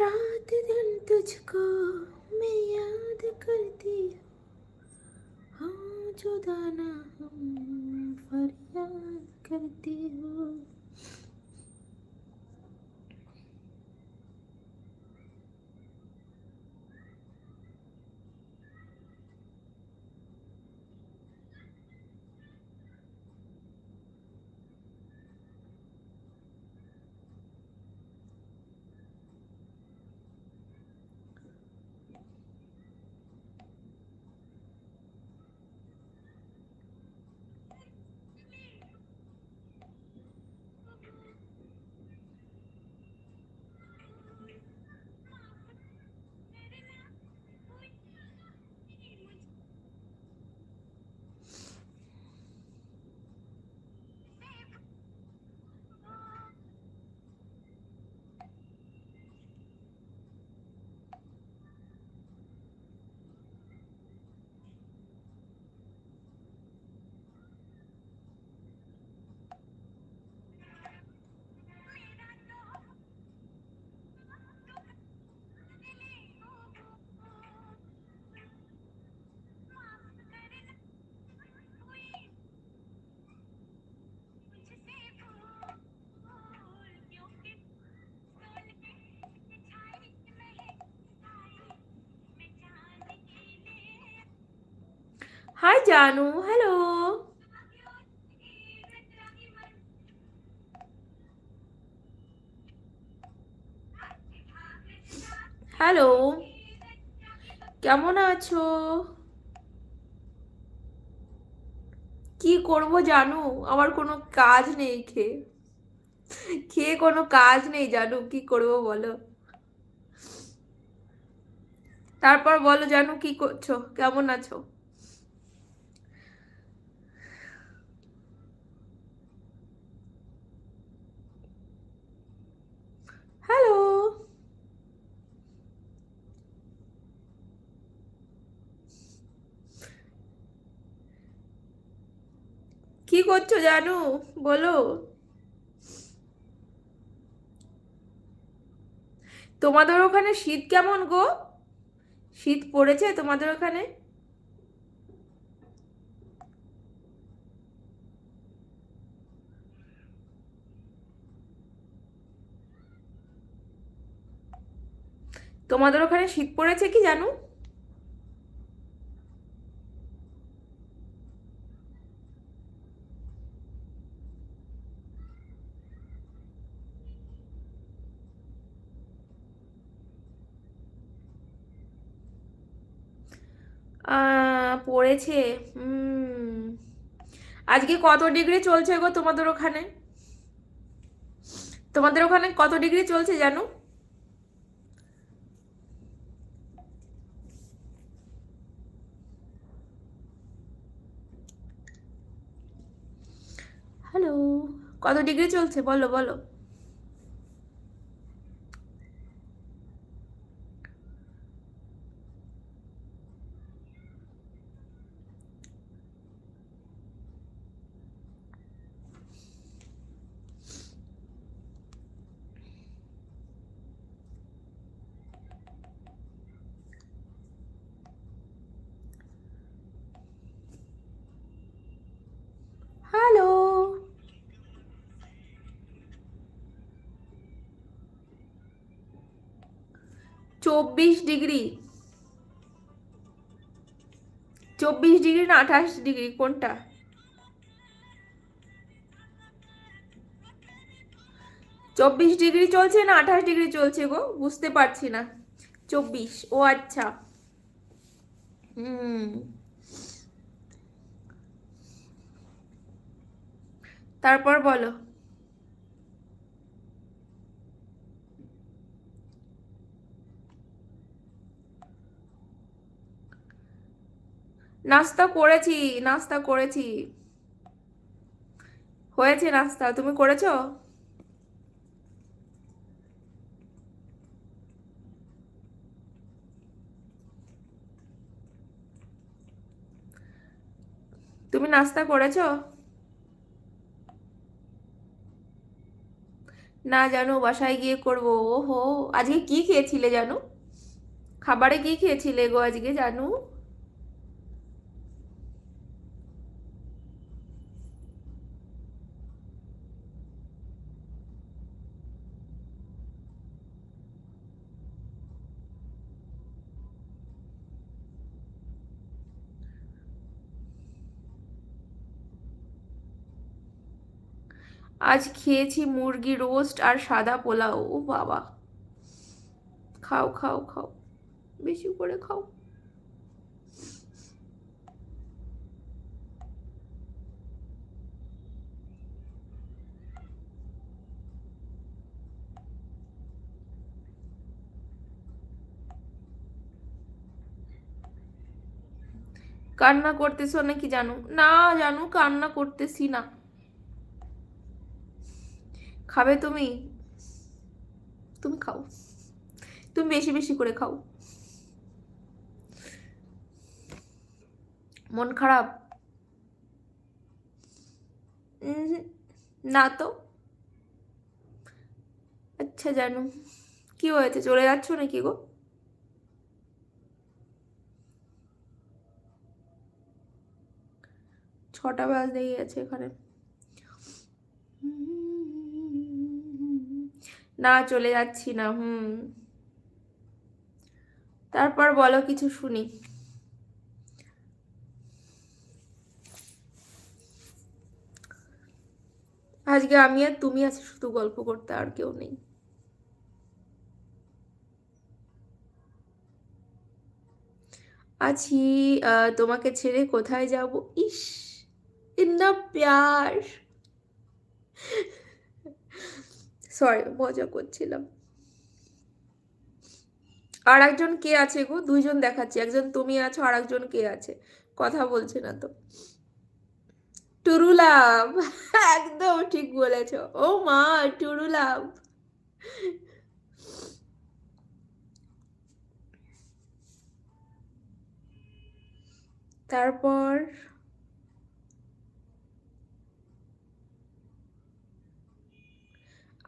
रात दिन तुझको मैं याद करती हूँ। हाँ जुदा হাই জানু হ্যালো হ্যালো কেমন আছো? কি করব জানু? আমার কোনো কাজ নেই খেয়ে। খেয়ে কোনো কাজ নেই জানু, কি করব বলো? তারপর বলো জানু কি করছ? কেমন আছো? হ্যালো কি করছ জানু? বলো। তোমাদের ওখানে শীত কেমন গো? শীত পড়েছে তোমাদের ওখানে? তোমাদের ওখানে শীত পড়েছে কি জানো? পড়েছে, হুম। আজকে কত ডিগ্রি চলছে গো তোমাদের ওখানে? তোমাদের ওখানে কত ডিগ্রি চলছে জানো হ্যালো কত ডিগ্রি চলছে? বলো বলো হ্যালো চব্বিশ ডিগ্রি। চব্বিশ ডিগ্রি না আঠাশ ডিগ্রি, কোনটা? চব্বিশ ডিগ্রি চলছে না আঠাশ ডিগ্রি চলছে গো? বুঝতে পারছি না। চব্বিশ, ও আচ্ছা। হুম। তারপর বলো। নাস্তা করেছি নাস্তা করেছি। হয়েছে নাস্তা, তুমি করেছ? তুমি নাস্তা করেছ? না জানো, বাসায় গিয়ে করব। ওহো, আজকে কি খেয়েছিলে জানো? খাবারে কি খেয়েছিলে গো আজকে জানু? আজ খেয়েছি মুরগি রোস্ট আর সাদা পোলাও। ও বাবা। খাও খাও খাও। বেশি করে খাও। কান্না করতেছো নাকি জানো? না জানো, কান্না করতেছি না। খাবে তুমি? তুমি খাও। তুমি বেশি বেশি করে খাও। মন খারাপ? না তো। আচ্ছা জানো। কি হয়েছে? চলে যাচ্ছ নাকি গো? ছটা বাজতে গেছে এখানে। না, চলে যাচ্ছি না, হুম। তারপর বলো কিছু শুনি। আজকে আমি আর তুমি আছি, শুধু গল্প করতে আর কেউ নেই। আছি তোমাকে ছেড়ে কোথায় যাব? ইস, ইন্না প্যার। সরি মজা করছিলাম। আর একজন কে আছে গো? দুইজন দেখাচ্ছি। একজন তুমি আছো আর একজন কে আছে? কথা বলছে না তো। টুরুলাভ, একদম ঠিক বলেছ। ও মা, টুরুলাভ। তারপর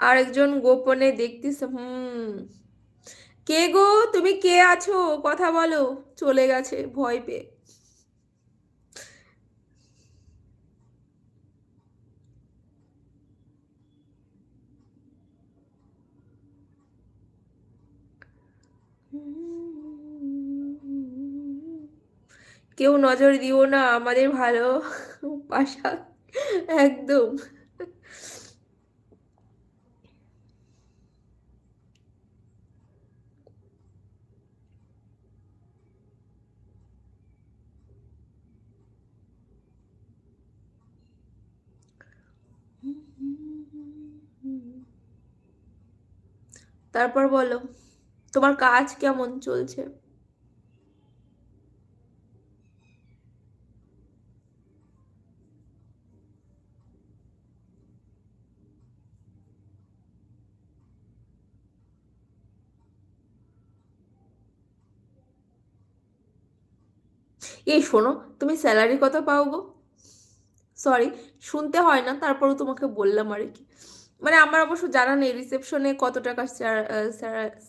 আরেকজন গোপনে দেখতেছে, হুম, কে গো? তুমি কে আছো? কথা বলো। চলে গেছে ভয় পেয়ে। কেউ নজর দিও না, আমাদের ভালো, পাশা, একদম। তারপর বলো তোমার কাজ কেমন চলছে? এই শোনো তুমি স্যালারি কত পাও গো। সরি শুনতে হয় না, তারপরও তোমাকে বললাম আর কি মানে আমার অবশ্য জানা নেই রিসেপশনে কত টাকা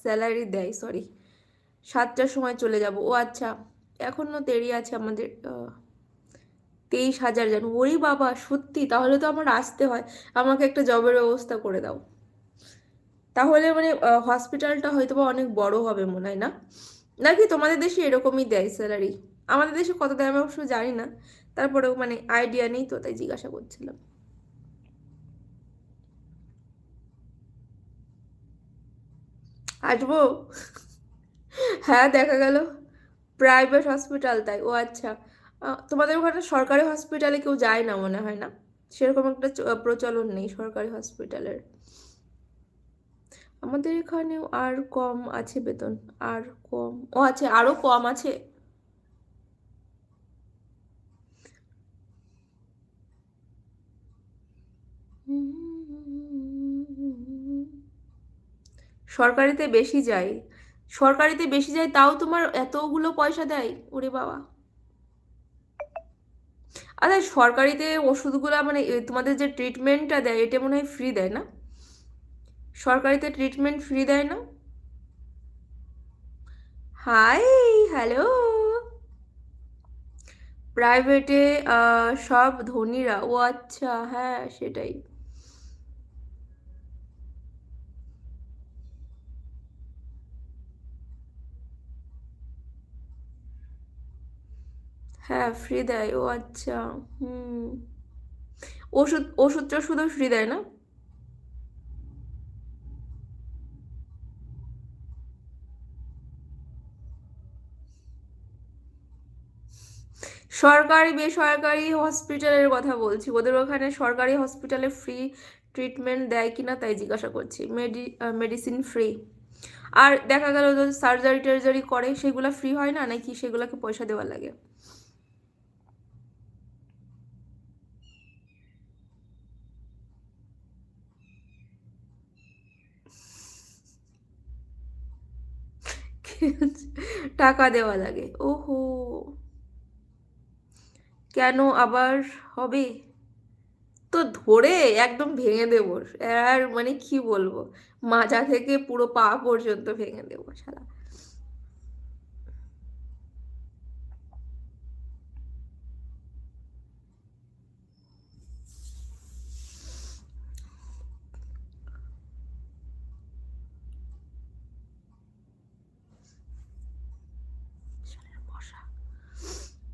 স্যালারি দেয় সরি সাতটার সময় চলে যাব। ও আচ্ছা এখনও দেরি আছে আমাদের তেইশ হাজার জানো ওরে বাবা, সত্যি? তাহলে তো আমার আসতে হয়। আমাকে একটা জবের ব্যবস্থা করে দাও। তাহলে মানে হসপিটালটা হয়তো বা অনেক বড় হবে মনে হয়, না? নাকি তোমাদের দেশে এরকমই দেয় স্যালারি আমাদের দেশে কত দেয় আমি অবশ্য জানি না। তারপরেও মানে আইডিয়া নেই তো, তাই জিজ্ঞাসা করছিলাম। আসব? হ্যাঁ দেখা গেল। প্রাইভেট হসপিটাল তাই। ও আচ্ছা। তোমাদের ওখানে সরকারি হসপিটালে কেউ যায় না মনে হয় না? সেরকম একটা প্রচলন নেই সরকারি হসপিটালের আমাদের এখানেও আর কম আছে বেতন। আর কম, ও আছে আরও কম আছে? সরকারিতে বেশি যায়। সরকারিতে বেশি যায়, তাও তোমার এতগুলো পয়সা দেয়? ওরে বাবা। আচ্ছা সরকারিতে ওষুধগুলো মানে তোমাদের যে ট্রিটমেন্টটা দেয়, এটা মনে হয় ফ্রি দেয় না? সরকারিতে ট্রিটমেন্ট ফ্রি দেয় না? হাই হ্যালো প্রাইভেটে সব ধনীরা, ও আচ্ছা হ্যাঁ সেটাই। হ্যাঁ ফ্রি দেয়। ও আচ্ছা হুম। ওষুধ ওষুধটা শুধু ফ্রি দেয় না? সরকারি, বেসরকারি হসপিটালের কথা বলছি। ওদের ওখানে সরকারি হসপিটালে ফ্রি ট্রিটমেন্ট দেয় কিনা তাই জিজ্ঞাসা করছি। মেডি মেডিসিন ফ্রি আর দেখা গেল সার্জারি টার্জারি করে, সেগুলো ফ্রি হয় না? নাকি সেগুলোকে পয়সা দেওয়া লাগে? টাকা দেওয়া লাগে। ওহো। কেন আবার হবে? তো ধরে একদম ভেঙে দেব। আর মানে কি বলব? মাজা থেকে পুরো পা পর্যন্ত ভেঙে দেবো সারা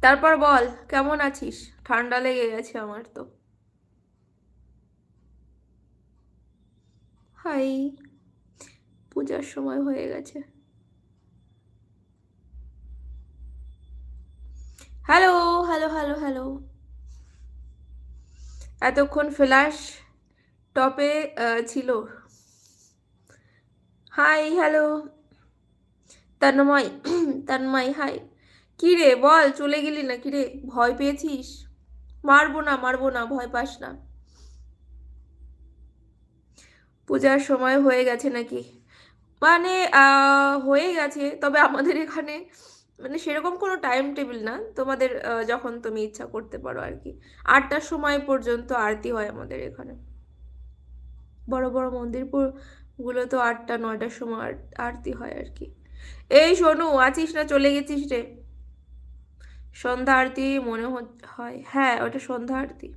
তারপর বল, কেমন আছিস? ঠান্ডা লেগে গেছে আমার তো। হাই, পূজার সময় হয়ে গেছে। Hello hello hello hello. এতক্ষণ ফ্ল্যাশ টপে ছিল। Hi, hello. Tanmoy Tanmoy, hi. কি রে বল, চলে গেলি না কি রে? ভয় পেয়েছিস? মারবো না মারবো না, ভয় পাস না। পূজার সময় হয়ে গেছে নাকি? মানে হয়ে গেছে। তবে আমাদের এখানে মানে সেরকম কোনো টাইম টেবিল না। তোমাদের যখন তুমি ইচ্ছা করতে পারো আর কি। আটটার সময় পর্যন্ত আরতি হয় আমাদের এখানে। বড় বড় মন্দিরগুলো তো আটটা, নয়টার সময় আরতি হয় আর কি। এই, শোনু, আছিস না? চলে গেছিস রে? সন্ধ্যা আরতি মনে হয়। হ্যাঁ ওটা সন্ধ্যা আরতি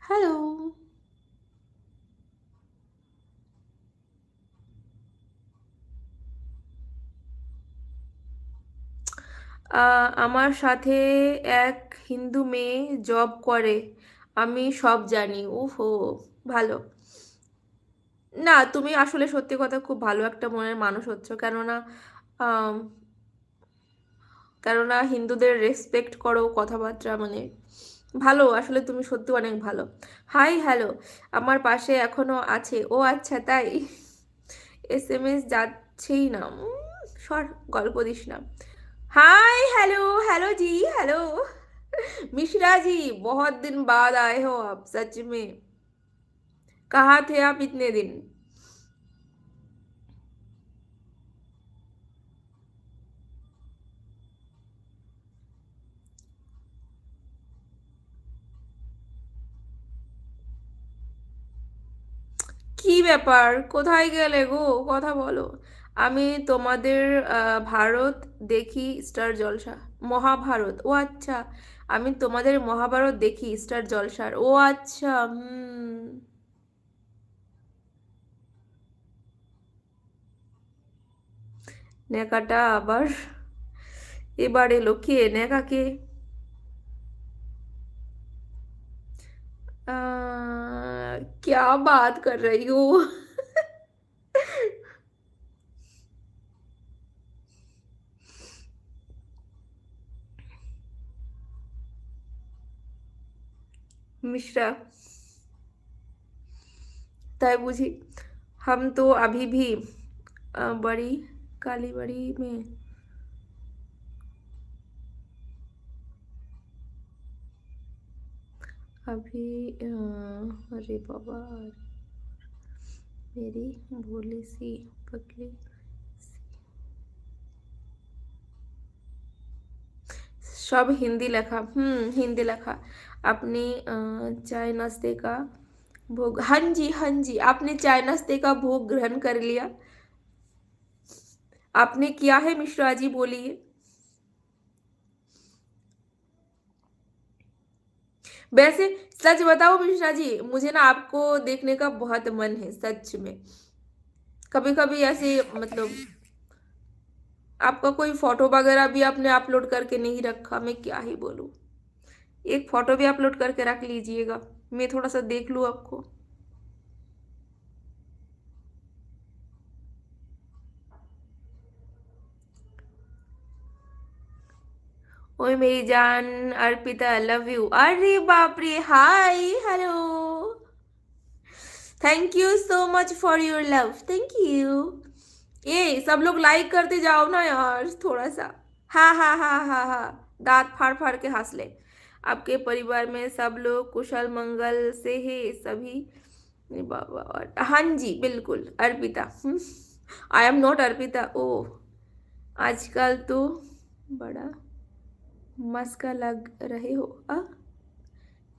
হ্যালো আমার সাথে এক হিন্দু মেয়ে জব করে। আমি সব জানি। ওহো ভালো। না তুমি আসলে সত্যি কথা খুব ভালো একটা মনের মানুষ হচ্ছ কেননা কেননা হিন্দুদের রেসপেক্ট করো কথাবার্তা মানে ভালো আসলে তুমি সত্যি অনেক ভালো হাই হ্যালো আমার পাশে এখনো আছে ও আচ্ছা তাই এস এম এস যাচ্ছেই না সর গল্প দিস না hi hello hello ji hello Mishra ji बहुत दिन बाद आए हो आप सच में कहाँ थे आप इतने दिन কি ব্যাপার কোথায় গেলে গো কথা বলো আমি তোমাদের ভারত দেখি স্টার জলসা মহাভারত ও আচ্ছা আমি তোমাদের মহাভারত দেখি স্টার জলসার ও আচ্ছা হুম নেকাটা আবার এবার এলো কে নেকাকে क्या बात कर रही हो मिश्रा ताई बुझी हम तो अभी भी बड़ी काली बड़ी में। अभी अरे बाबा मेरी भोली सी पकड़ी सब हिंदी लेखा हम्म हिंदी लेखा। अपनी अ, चाय नाश्ते का भोग हाँ जी हाँ जी आपने चाय नाश्ते का भोग ग्रहण कर लिया। आपने किया है मिश्रा जी, बोलिए। वैसे सच बताओ मिश्रा जी, मुझे ना आपको देखने का बहुत मन है, सच में। कभी कभी ऐसे मतलब आपका कोई फ़ोटो वगैरह भी आपने अपलोड करके नहीं रखा, मैं क्या ही बोलूँ। एक फ़ोटो भी अपलोड करके रख लीजिएगा, मैं थोड़ा सा देख लूँ आपको। ओए मेरी जान, अर्पिता लव यू अरे बाप रे hi hello thank you so much for your love thank you ये सब लोग लाइक करते जाओ ना यार, थोड़ा सा। हाँ हाँ हाँ हाँ हाँ। दांत फाड़ फाड़ के हंस ले। आपके परिवार में सब लोग कुशल, मंगल से है, सभी। बाबा, और हाँ जी, बिल्कुल, Arpita. I am not Arpita. ओ, आजकल तो बड़ा मस्का लग रहे हो? आ?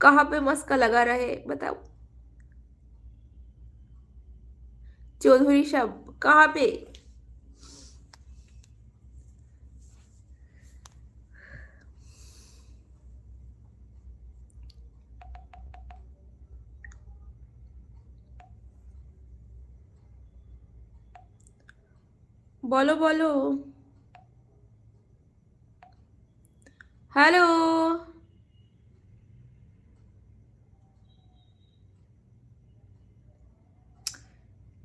कहा पे मस्का लगा रहे बताओ। चौधरी शब कहा पे? बोलो बोलो। हेलो।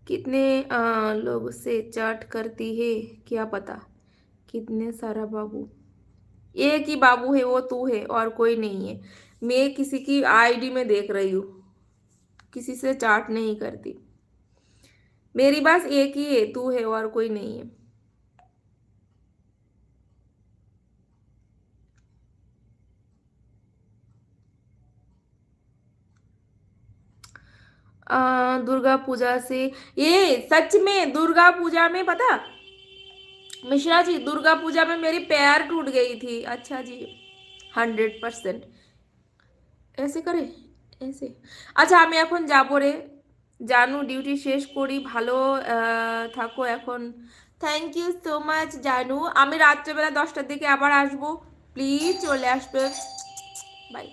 कितने आ, लोग से चैट करती है क्या पता? कितने सारा बाबू? एक ही बाबू है वो तू है और कोई नहीं है। मैं किसी की आईडी में देख रही हूँ। किसी से चैट नहीं करती। मेरी बस एक ही है तू है और कोई नहीं है। दुर्गा पूजा से ये सच में दुर्गा पूजा में पता मिश्रा जी दुर्गा पूजा में मेरी पैर टूट गई थी अच्छा जी হান্ড্রেড পার্সেন্ট এসে করে এসে আচ্ছা আমি এখন যাবো রে জানু ডিউটি শেষ করি ভালো আহ, থাকো এখন থ্যাংক ইউ সো মাচ জানু আমি রাত্রেবেলা দশটার দিকে আবার আসবো প্লিজ চলে আসবে বাই